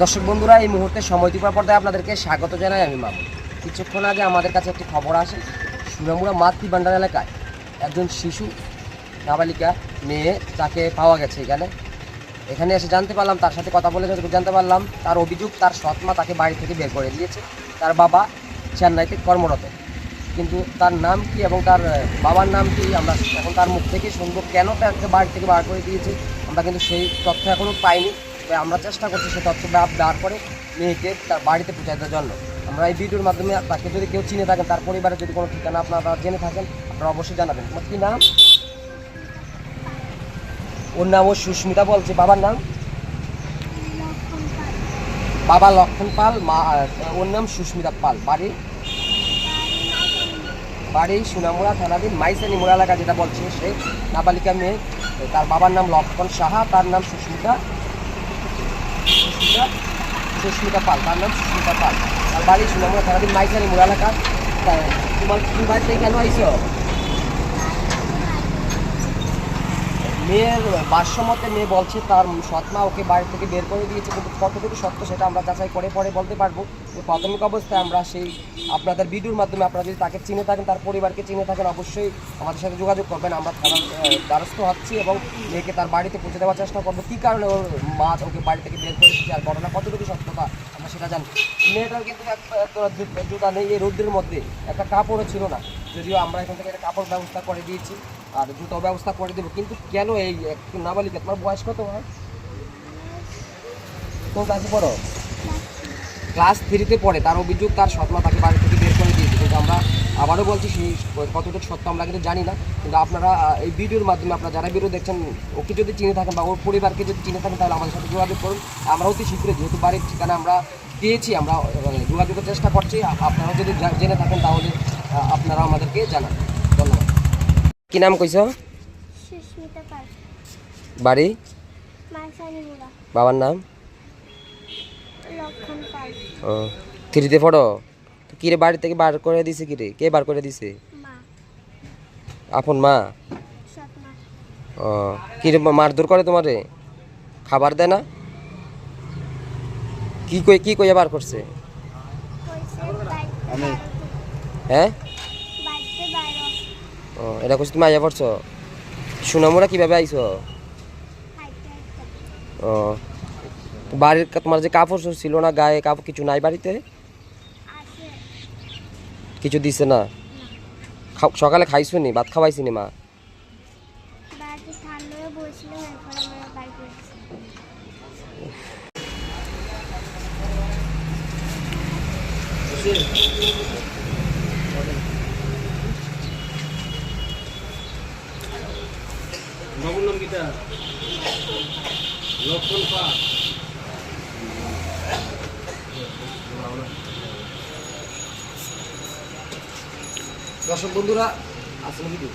দর্শক বন্ধুরা, এই মুহূর্তে সময় টিপার পর্দায় আপনাদেরকে স্বাগত জানাই আমি মামু কিছুক্ষণ আগে আমাদের কাছে একটি খবর আসে। সুনামুড়া মাতৃ ভান্ডার এলাকায় একজন শিশু নাবালিকা মেয়ে তাকে পাওয়া গেছে এখানে। এখানে এসে জানতে পারলাম, তার সাথে কথা বলে যতটুকু জানতে পারলাম, তার অভিযোগ তার সৎমা তাকে বাড়ি থেকে বের করে দিয়েছে। তার বাবা চেন্নাইতে কর্মরত। কিন্তু তার নাম কি এবং তার বাবার নাম কি আমরা এখন তার মুখ থেকে শুনব। কেন তাকে বাড়ি থেকে বার করে দিয়েছে? আমরা কিন্তু সেই তথ্য এখনও পাইনি। তবে আমরা চেষ্টা করছি সেই তথ্য বার করে মেয়েকে তার বাড়িতে পৌঁছাতে জন্য। আমরা এই ভিডিওর মাধ্যমে তাকে যদি কেউ চিনে থাকেন, তার পরিবারের যদি কোনো ঠিকানা আপনারা জেনে থাকেন, আপনারা অবশ্যই জানাবেন। তোমার কী নাম? ওর নাম ও সুস্মিতা বলছে, বাবার নাম? বাবা লক্ষণ পাল, মা ওর নাম সুস্মিতা পাল, বাড়ি? বাড়ি সুনামুড়া থানাধীন মাইসানি মোড়া এলাকা যেটা বলছে সে নাবালিকা মেয়ে। তার বাবার নাম লক্ষণ সাহা, তার নাম সুস্মিতা। সুস্মিতা? পাল, তার নাম সুস্মিতা পাল। তার বাড়ি সুনামুড়া থানাধীন মাইসানি মোড়া এলাকা। তোমার তুমি বাড়িতে কেন আইছো? মেয়ের ভাষ্যমতে মেয়ে বলছে তার সৎমা ওকে বাড়ি থেকে বের করে দিয়েছে, কিন্তু কতটুকু সত্য সেটা আমরা যাচাই করে পরে বলতে পারব। প্রাথমিক অবস্থায় আমরা সেই আপনাদের ভিডিওর মাধ্যমে আপনারা যদি তাকে চিনে থাকেন, তার পরিবারকে চিনে থাকেন, অবশ্যই আমাদের সাথে যোগাযোগ করবেন। আমরা থানার দ্বারস্থ হচ্ছি এবং মেয়েকে তার বাড়িতে পৌঁছে দেওয়ার চেষ্টা করব। কী কারণে ওর মা ওকে বাড়ি থেকে বের করে দিয়েছে আর ঘটনা কতটুকু সত্যতা আমরা সেটা জানি। মেয়েটার কিন্তু একটা জুতা নেই, এই রৌদ্রের মধ্যে। একটা কাপড়ও ছিল না, যদিও আমরা এখান থেকে একটা কাপড় ব্যবস্থা করে দিয়েছি। আর জুতো ব্যবস্থা করে দেবো। কিন্তু কেন এই এক নাবালিকা? তোমার বয়স কত হয় কোন ক্লাসে পড়ো? ক্লাস থ্রিতে পড়ে। তার অভিযোগ তার সৎমা তাকে বাড়ি থেকে বের করে দিয়েছে। কিন্তু আমরা আবারও বলছি সেই কতটুকু সত্য আমরা কিন্তু জানি না। কিন্তু আপনারা এই ভিডিওর মাধ্যমে আপনারা যারা ভিডিও দেখছেন ওকে যদি চিনে থাকেন বা ওর পরিবারকে যদি চিনে থাকেন তাহলে আমাদের সাথে যোগাযোগ করুন। আমরা অতি শীঘ্রই যেহেতু বাড়ির ঠিকানা আমরা দিয়েছি আমরা আহ, যোগাযোগের চেষ্টা করছি। আ- আপনারা যদি জেনে থাকেন তাহলে আপনারা আমাদেরকে জানান। কি নাম কইছ? সুস্মিতা পাল। বাড়ি? বাবার নাম? লক্ষণ পাল। ও থ্রিতে পড়ো? তো কিরে বাড়ি থেকে বার করে দিছে কিরে? কে বার করে দিছে? মা। আপন মা? ও কিরে মা- মারধর করে তোমারে? খাবার দেয় না? কি কই কি কইয়া বার করছে? হ্যাঁ? ও, এটা কইছে তুমি আইয়া পড়ছো সুনামুরা কীভাবে আইছো ও বাড়ির তোমার যে কাপড় ছিল না, গায়ে কাপড় কিছু নাই বাড়িতে কিছু দিছে না? সকালে খাইছো নি ভাত খাওয়াইছি নি মা? বাড়িতে ঠান্ডা হয়ে বসছিল এরপর আমরা বাড়ি করেছি বাবুর নাম লক্ষণ পাল দর্শক বন্ধুরা আসলে ভিডিও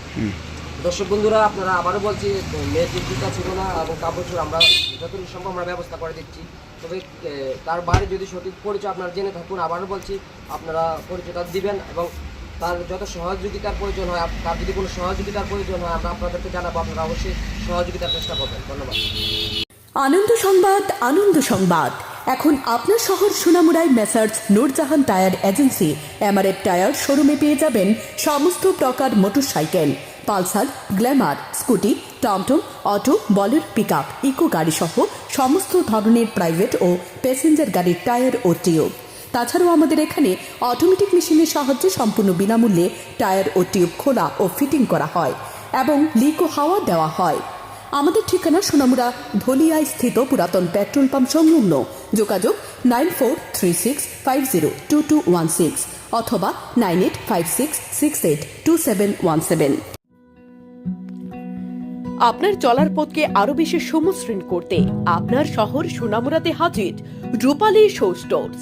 দর্শক বন্ধুরা আপনারা আবারও বলছি মেয়ের যে জুতা ছিল না এবং কাপড় চোপড় আমরা যতটুকু সম্ভব আমরা ব্যবস্থা করে দিচ্ছি। তবে তার বাড়ি যদি সঠিক পরিচয় আপনারা জেনে থাকুন আবারও বলছি আপনারা পরিচয়টা দিবেন এবং তার যত সহযোগিতার প্রয়োজন হয়, তার যদি কোনো সহযোগিতার প্রয়োজন হয়, আমরা আপনাদেরকে জানাব, আপনারা অবশ্যই সহযোগিতার চেষ্টা করবেন। ধন্যবাদ। আনন্দ সংবাদ আনন্দ সংবাদ। এখন আপনার শহর সোনামুড়ায় messrs Nurjahan tyre agency. MRF tyre শোরুমে পেয়ে যাবেন সমস্ত প্রকার মোটরসাইকেল। পালসার, গ্ল্যামার, স্কুটি, টমটম, অটো, বলের পিক আপ ইকো গাড়ি সহ সমস্ত ধরনের প্রাইভেট ও প্যাসেঞ্জার গাড়ির টায়ার ও টিউব। তাছাড়াও আমাদের এখানে অটোমেটিক মেশিনের সাহায্যে সম্পূর্ণ বিনামূল্যে টায়ার ও টিউব খোলা ও ফিটিং করা হয় এবং লিক ও হাওয়া দেওয়া হয়। আমাদের ঠিকানা সোনামুড়া ধলিয়ায় স্থিত পুরাতন পেট্রোল পাম্প সংলগ্ন। যোগাযোগ nine four three six five zero two two one six অথবা nine eight five six six eight two seven one seven আপনার চলার পথকে আরও বেশি সমশ্রীণ করতে আপনার শহর সোনামুড়াতে হাজির রূপালী শো স্টোর্স।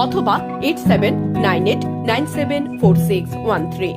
অথবা eight seven nine eight nine seven four six one three